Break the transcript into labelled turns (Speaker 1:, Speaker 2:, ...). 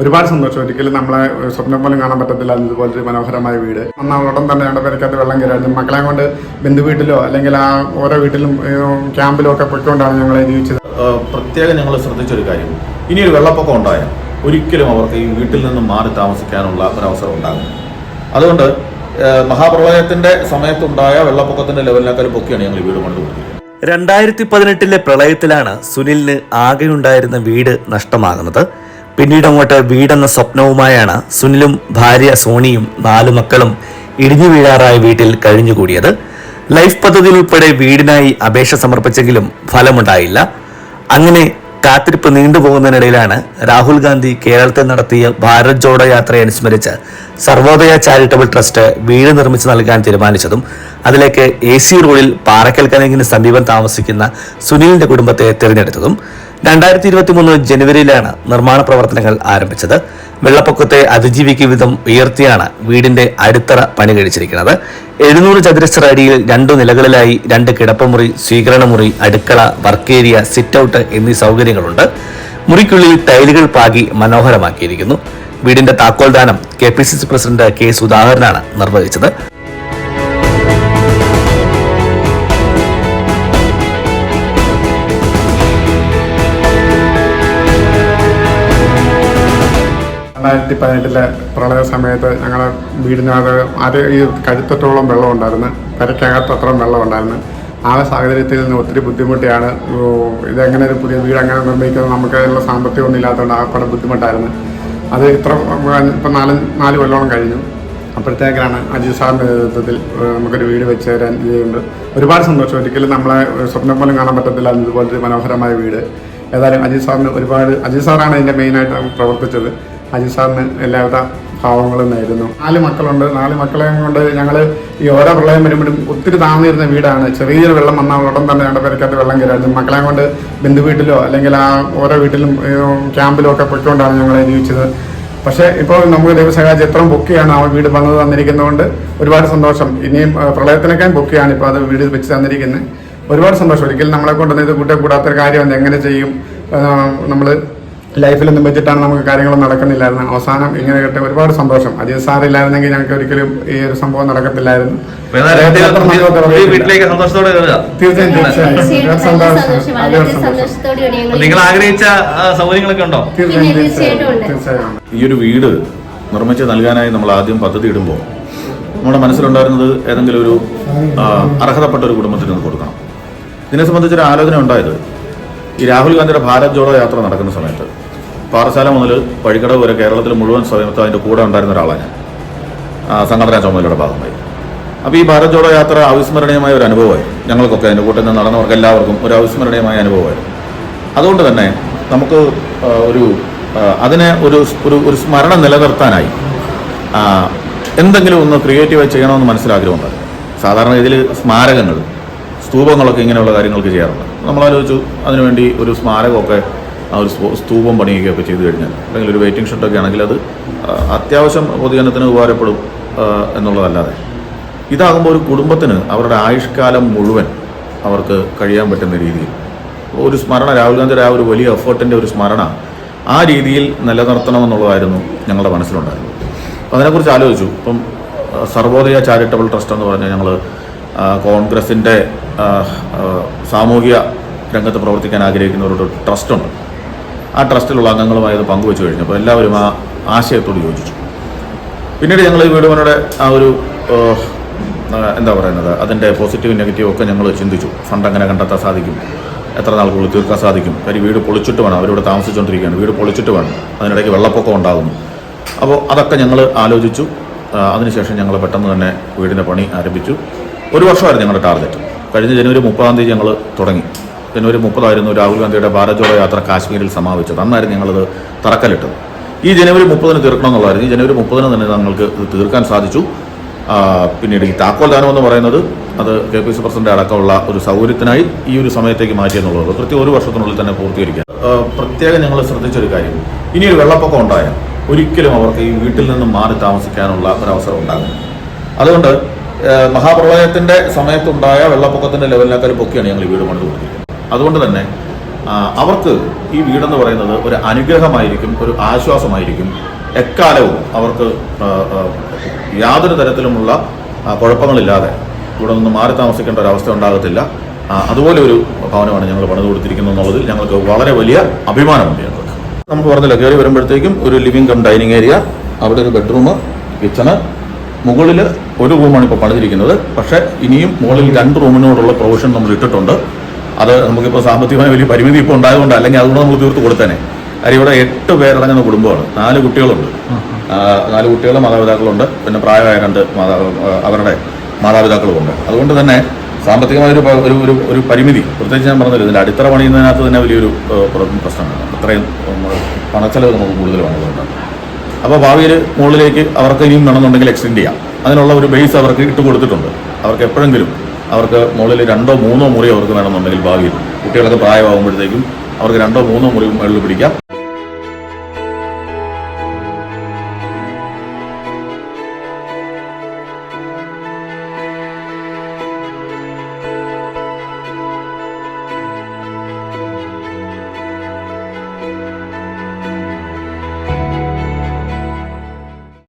Speaker 1: ഒരുപാട് സന്തോഷം. ഒരിക്കലും നമ്മളെ സ്വപ്നം പോലും കാണാൻ പറ്റത്തില്ല. ഇതുപോലത്തെ ഒരു മനോഹരമായ വീട്. അന്ന് ഉടൻ തന്നെ ഞങ്ങളുടെ പേരക്കകത്ത് വെള്ളം കയറായിരുന്നു മക്കളെ കൊണ്ട് ബന്ധു വീട്ടിലോ അല്ലെങ്കിൽ ആ ഓരോ വീട്ടിലും ക്യാമ്പിലോ ഒക്കെ പൊയ്ക്കൊണ്ടാണ് ഞങ്ങൾ ജീവിച്ചത്.
Speaker 2: പ്രത്യേകം ഞങ്ങൾ ശ്രദ്ധിച്ചൊരു കാര്യം. ഇനി ഒരു വെള്ളപ്പൊക്കം ഉണ്ടായാൽ ഒരിക്കലും അവർക്ക് ഈ വീട്ടിൽ നിന്നും മാറി താമസിക്കാനുള്ള ഒരവസരം ഉണ്ടാകും അതുകൊണ്ട് മഹാപ്രളയത്തിന്റെ സമയത്തുണ്ടായ വെള്ളപ്പൊക്കത്തിന്റെ ലെവലിനേക്കാൾ പൊക്കിയാണ് ഞങ്ങൾ ഈ വീട് പണിത് കൊടുത്തിരിക്കുന്നത്
Speaker 3: രണ്ടായിരത്തി പതിനെട്ടിലെ പ്രളയത്തിലാണ് സുനിലിന് ആകെയുണ്ടായിരുന്ന വീട് നഷ്ടമാകുന്നത്. പിന്നീട് അങ്ങോട്ട് വീടെന്ന സ്വപ്നവുമായാണ് സുനിലും ഭാര്യ സോണിയും നാലു മക്കളും ഇടിഞ്ഞു വീഴാറായ വീട്ടിൽ കഴിഞ്ഞുകൂടിയത്. ലൈഫ് പദ്ധതിയിൽ ഉൾപ്പെടെ വീടിനായി അപേക്ഷ സമർപ്പിച്ചെങ്കിലും ഫലമുണ്ടായില്ല. അങ്ങനെ കാത്തിരിപ്പ് നീണ്ടുപോകുന്നതിനിടയിലാണ് രാഹുൽ ഗാന്ധി കേരളത്തിൽ നടത്തിയ ഭാരത് ജോഡോ യാത്രയെ അനുസ്മരിച്ച് സർവോദയ ചാരിറ്റബിൾ ട്രസ്റ്റ് വീട് നിർമ്മിച്ചു നൽകാൻ തീരുമാനിച്ചതും അതിലേക്ക് എ സി റോഡിൽ പാറക്കൽ കനകിന് സമീപം താമസിക്കുന്ന സുനിലിന്റെ കുടുംബത്തെ തിരഞ്ഞെടുത്തതും രണ്ടായിരത്തി ഇരുപത്തി മൂന്ന് ജനുവരിയിലാണ് നിർമ്മാണ പ്രവർത്തനങ്ങൾ ആരംഭിച്ചത്. വെള്ളപ്പൊക്കത്തെ അതിജീവിക്കും വിധം ഉയർത്തിയാണ് വീടിന്റെ അടിത്തറ പണി കഴിച്ചിരിക്കുന്നത്. എഴുന്നൂറ് ചതുരശ്ര അടിയിൽ രണ്ടു നിലകളിലായി രണ്ട് കിടപ്പമുറി സ്വീകരണമുറി അടുക്കള വർക്ക് ഏരിയ സിറ്റ് ഔട്ട് എന്നീ സൗകര്യങ്ങളുണ്ട്. മുറിക്കുള്ളിൽ ടൈലുകൾ പാകി മനോഹരമാക്കിയിരിക്കുന്നു. വീടിന്റെ താക്കോൽദാനം K P C C president K സുധാകരനാണ് നിർവഹിച്ചത്.
Speaker 1: രണ്ടായിരത്തി പതിനെട്ടിലെ പ്രളയ സമയത്ത് ഞങ്ങളുടെ വീടിനകത്ത് അത് ഈ കഴുത്തറ്റോളം വെള്ളം ഉണ്ടായിരുന്നു. പെരയ്ക്കകത്ത് അത്രയും വെള്ളം ഉണ്ടായിരുന്നു. ആ സാഹചര്യത്തിൽ നിന്ന് ഒത്തിരി ബുദ്ധിമുട്ടിയാണ്. ഇതെങ്ങനെ ഒരു പുതിയ വീട് അങ്ങനെ നിർമ്മിക്കുന്നത് നമുക്ക് അതിനുള്ള സാമ്പത്തികമൊന്നും ഇല്ലാത്തതുകൊണ്ട് ആകപ്പാടെ ബുദ്ധിമുട്ടായിരുന്നു. അത് ഇത്ര ഇപ്പം നാല് നാല് കൊല്ലോളം കഴിഞ്ഞു. അപ്പോഴത്തേക്കാണ് അജിത് സാറിന്റെ നേതൃത്വത്തിൽ നമുക്കൊരു വീട് വെച്ച് തരാൻ ഇത് ചെയ്യുന്നുണ്ട് ഒരുപാട് സന്തോഷം. ഒരിക്കലും നമ്മളെ സ്വപ്നം പോലും കാണാൻ പറ്റത്തില്ല. ഇതുപോലത്തെ മനോഹരമായ വീട്. ഏതായാലും അജിത് സാറിന് ഒരുപാട് അജിത് സാറാണ് അതിന്റെ മെയിനായിട്ട് പ്രവർത്തിച്ചത്. അജിത് സാറിന് എല്ലാവിധ ഭാവങ്ങളും നേരുന്നു. നാല് മക്കളുണ്ട്. നാല് മക്കളെയും കൊണ്ട് ഞങ്ങൾ ഈ ഓരോ പ്രളയം വരുമ്പോഴും ഒത്തിരി താഴ്ന്നിരുന്ന വീടാണ്. ചെറിയൊരു വെള്ളം വന്നാൽ ഉടൻ തന്നെ ഞങ്ങളുടെ പേരക്കകത്ത് വെള്ളം കയറായിരുന്നു. മക്കളെ കൊണ്ട് ബന്ധു വീട്ടിലോ അല്ലെങ്കിൽ ആ ഓരോ വീട്ടിലും ക്യാമ്പിലോ ഒക്കെ പൊയ്ക്കൊണ്ടാണ് ഞങ്ങൾ ജീവിച്ചത്. പക്ഷേ ഇപ്പോൾ നമുക്ക് ദൈവസഹായം എത്രയും ബുക്കിയാണ് ആ വീട് വന്നത് തന്നിരിക്കുന്നതുകൊണ്ട് ഒരുപാട് സന്തോഷം. ഇനിയും പ്രളയത്തിനൊക്കെയും ബുക്കിയാണ് ഇപ്പോൾ അത് വീട് വെച്ച് തന്നിരിക്കുന്നത്. ഒരുപാട് സന്തോഷം. ഒരിക്കലും നമ്മളെ കൊണ്ടുവന്ന് ഇത് കൂട്ടേ കൂടാത്തൊരു കാര്യമല്ല എങ്ങനെ ചെയ്യും? നമ്മൾ ലൈഫിലൊന്നും വെച്ചിട്ടാണ് നമുക്ക് കാര്യങ്ങൾ നടക്കുന്നില്ലായിരുന്നു. അവസാനം ഇങ്ങനെ കേട്ട് ഒരുപാട് സന്തോഷം. അജിത് സാർ ഇല്ലായിരുന്നെങ്കിൽ ഞങ്ങൾക്ക് ഒരിക്കലും ഈ ഒരു സംഭവം നടക്കത്തില്ലായിരുന്നു.
Speaker 4: വീട്ടിലേക്ക് സന്തോഷത്തോടെ
Speaker 1: തീർച്ചയായും തീർച്ചയായും.
Speaker 4: നിങ്ങൾ ആഗ്രഹിച്ച സൗകര്യങ്ങളൊക്കെ ഉണ്ടോ?
Speaker 1: തീർച്ചയായും. തീർച്ചയായും
Speaker 2: ഈ ഒരു വീട് നിർമ്മിച്ച് നൽകാനായി നമ്മൾ ആദ്യം പദ്ധതി ഇടുമ്പോൾ നമ്മുടെ മനസ്സിലുണ്ടായിരുന്നത് ഏതെങ്കിലും ഒരു അർഹതപ്പെട്ട ഒരു കുടുംബത്തിന് കൊടുക്കണം. ഇതിനെ സംബന്ധിച്ചൊരു ആലോചന ഉണ്ടായത് ഈ രാഹുൽ ഗാന്ധിയുടെ ഭാരത് ജോഡോ യാത്ര നടക്കുന്ന സമയത്ത് പാറശാല മുതൽ വഴിക്കടവ് വരെ കേരളത്തിൽ മുഴുവൻ സമയത്ത് അതിന്റെ കൂടെ ഉണ്ടായിരുന്ന ഒരാളാണ് ഞാൻ. സംഘടനാ ചുമതലയുടെ ഭാഗമായി. അപ്പോൾ ഈ ഭാരത് ജോഡോ യാത്ര അവിസ്മരണീയമായ ഒരു അനുഭവമായി ഞങ്ങൾക്കൊക്കെ അതിന്റെ കൂട്ടത്തിൽ നിന്ന് നടന്നവർക്ക് എല്ലാവർക്കും ഒരു അവിസ്മരണീയമായ അനുഭവമായിരുന്നു. അതുകൊണ്ട് തന്നെ നമുക്ക് ഒരു അതിനെ ഒരു ഒരു ഒരു സ്മരണ നിലനിർത്താനായി എന്തെങ്കിലും ഒന്ന് ക്രിയേറ്റീവായി ചെയ്യണമെന്ന് മനസ്സിലാഗ്രഹമുണ്ട്. സാധാരണ ഇതിൽ സ്മാരകങ്ങൾ സ്തൂപങ്ങളൊക്കെ ഇങ്ങനെയുള്ള കാര്യങ്ങൾക്ക് ചെയ്യാറുണ്ട്. നമ്മൾ ആലോചിച്ചു അതിനുവേണ്ടി ഒരു സ്മാരകമൊക്കെ ആ ഒരു സ്തൂ- സ്തൂപം പണിയുകയൊക്കെ ചെയ്തു കഴിഞ്ഞാൽ അല്ലെങ്കിൽ ഒരു വെയിറ്റിംഗ് ഷെഡൊക്കെ ആണെങ്കിൽ അത് അത്യാവശ്യം പൊതുജനത്തിന് ഉപകാരപ്പെടും എന്നുള്ളതല്ലാതെ. ഇതാകുമ്പോൾ ഒരു കുടുംബത്തിന് അവരുടെ ആയുഷ്കാലം മുഴുവൻ അവർക്ക് കഴിയാൻ പറ്റുന്ന രീതിയിൽ. ഒരു സ്മരണ രാഹുൽ ഗാന്ധിയുടെ ആ ഒരു വലിയ എഫേർട്ടിന്റെ ഒരു സ്മരണ ആ രീതിയിൽ നിലനിർത്തണമെന്നുള്ളതായിരുന്നു ഞങ്ങളുടെ മനസ്സിലുണ്ടായിരുന്നത്. അതിനെക്കുറിച്ച് ആലോചിച്ചു. ഇപ്പം സർവോദയ ചാരിറ്റബിൾ ട്രസ്റ്റ് എന്ന് പറഞ്ഞാൽ ഞങ്ങൾ കോൺഗ്രസിന്റെ സാമൂഹിക രംഗത്ത് പ്രവർത്തിക്കാൻ ആഗ്രഹിക്കുന്ന ഒരു ട്രസ്റ്റുണ്ട് ആ ട്രസ്റ്റിലുള്ള അംഗങ്ങളുമായി അത് പങ്കുവെച്ച് കഴിഞ്ഞപ്പോൾ എല്ലാവരും ആ ആശയത്തോട് യോജിച്ചു. പിന്നീട് ഞങ്ങൾ ഈ വീടുമനയുടെ ആ ഒരു എന്താ പറയുന്നത് അതിന്റെ പോസിറ്റീവ് നെഗറ്റീവ് ഒക്കെ ഞങ്ങൾ ചിന്തിച്ചു. ഫണ്ട് അങ്ങനെ കണ്ടെത്താൻ സാധിക്കും? എത്ര നാൾക്കുള്ളിൽ തീർക്കാൻ സാധിക്കും? കാര്യം വീട് പൊളിച്ചിട്ട് വേണം. അവരിവിടെ താമസിച്ചുകൊണ്ടിരിക്കുകയാണ്. വീട് പൊളിച്ചിട്ട് വേണം. അതിനിടയ്ക്ക് വെള്ളപ്പൊക്കം ഉണ്ടാകുന്നു. അപ്പോൾ അതൊക്കെ ഞങ്ങൾ ആലോചിച്ചു. അതിനുശേഷം ഞങ്ങൾ പെട്ടെന്ന് തന്നെ വീടിന്റെ പണി ആരംഭിച്ചു. ഒരു വർഷമായിരുന്നു ഞങ്ങളുടെ ടാർഗറ്റ്. കഴിഞ്ഞ ജനുവരി മുപ്പതാം തീയതി ഞങ്ങൾ തുടങ്ങി. ജനുവരി മുപ്പതായിരുന്നു രാഹുൽ ഗാന്ധിയുടെ ഭാരത് ജോഡോ യാത്ര കാശ്മീരിൽ സമാപിച്ചത്. അന്നായിരുന്നു ഞങ്ങളത് തറക്കല്ലിട്ടത്. ഈ ജനുവരി മുപ്പതിന് തീർക്കണമെന്നുള്ളതായിരുന്നു. ഈ ജനുവരി മുപ്പതിന് തന്നെ ഞങ്ങൾക്ക് ഇത് തീർക്കാൻ സാധിച്ചു. പിന്നീട് ഈ താക്കോൽ ദാനം എന്ന് പറയുന്നത് അത് കെ പി സി പ്രസിഡന്റ് അടക്കമുള്ള ഒരു സൗകര്യത്തിനായി ഈ ഒരു സമയത്തേക്ക് മാറ്റി എന്നുള്ളത് കൃത്യം ഒരു വർഷത്തിനുള്ളിൽ തന്നെ പൂർത്തീകരിക്കുക. പ്രത്യേകം ഞങ്ങൾ ശ്രദ്ധിച്ചൊരു കാര്യം. ഇനി ഒരു വെള്ളപ്പൊക്കം ഉണ്ടായാൽ ഒരിക്കലും അവർക്ക് ഈ വീട്ടിൽ നിന്നും മാറി താമസിക്കാനുള്ള ഒരവസരം ഉണ്ടാകും. അതുകൊണ്ട് ആ, മഹാപ്രളയത്തിന്റെ സമയത്തുണ്ടായ വെള്ളപ്പൊക്കത്തിന്റെ ലെവലിനേക്കാൾ പൊക്കിയാണ് ഞങ്ങൾ ഈ വീട് പണിത് അതുകൊണ്ട് തന്നെ അവർക്ക് ഈ വീടെന്ന് പറയുന്നത് ഒരു അനുഗ്രഹമായിരിക്കും ഒരു ആശ്വാസമായിരിക്കും. എക്കാലവും അവർക്ക് യാതൊരു തരത്തിലുമുള്ള കുഴപ്പങ്ങളില്ലാതെ ഇവിടെ നിന്ന് മാറി താമസിക്കേണ്ട ഒരു അവസ്ഥ ഉണ്ടാകത്തില്ല. അതുപോലെ ഒരു ഭവനമാണ് ഞങ്ങൾ പണിത് കൊടുത്തിരിക്കുന്നത് എന്നുള്ളതിൽ ഞങ്ങൾക്ക് വളരെ വലിയ അഭിമാനമുണ്ട് ഞങ്ങൾക്ക്. നമുക്ക് പറഞ്ഞില്ല കയറി വരുമ്പോഴത്തേക്കും ഒരു ലിവിംഗ് കം ഡൈനിങ് ഏരിയ അവിടെ ഒരു ബെഡ്റൂം കിച്ചണ് മുകളിൽ ഒരു റൂമാണ് ഇപ്പോൾ പണിതിരിക്കുന്നത്. പക്ഷേ ഇനിയും മുകളിൽ രണ്ട് റൂമിനോടുള്ള പ്രൊവിഷൻ നമ്മൾ ഇട്ടിട്ടുണ്ട്. അത് നമുക്കിപ്പോൾ സാമ്പത്തികമായ വലിയ പരിമിതി ഇപ്പോൾ ഉണ്ടായതുകൊണ്ട് അല്ലെങ്കിൽ അതുകൊണ്ട് നമ്മൾ തീർത്ത് കൊടുത്തേനെ. കാര്യം ഇവിടെ എട്ട് പേരടങ്ങുന്ന കുടുംബമാണ്. നാല് കുട്ടികളുണ്ട്. നാല് കുട്ടികളും മാതാപിതാക്കളുണ്ട്. പിന്നെ പ്രായമായ രണ്ട് മാതാ അവരുടെ മാതാപിതാക്കളുമുണ്ട്. അതുകൊണ്ട് തന്നെ സാമ്പത്തികമായ ഒരു ഒരു ഒരു പരിമിതി. പ്രത്യേകിച്ച് ഞാൻ പറഞ്ഞില്ല ഇതിന്റെ അടിത്തറ പണിയുന്നതിനകത്ത് തന്നെ വലിയൊരു പ്രശ്നമാണ്. അത്രയും പണച്ചെലവ് നമുക്ക് കൂടുതൽ അതുകൊണ്ട് അപ്പോൾ ഭാവിയിൽ മുകളിലേക്ക് അവർക്ക് ഇനിയും വേണമെന്നുണ്ടെങ്കിൽ എക്സ്റ്റെൻഡ് ചെയ്യാം. അതിനുള്ള ഒരു ബേസ് അവർക്ക് ഇട്ട് കൊടുത്തിട്ടുണ്ട്. അവർക്ക് എപ്പോഴെങ്കിലും അവർക്ക് മുകളിൽ രണ്ടോ മൂന്നോ മുറി അവർക്ക് വേണമെന്നുണ്ടെങ്കിൽ ഭാവിയിൽ കുട്ടികളൊക്കെ പ്രായമാകുമ്പോഴത്തേക്കും അവർക്ക് രണ്ടോ മൂന്നോ മുറി മുകളിൽ പിടിക്കാം.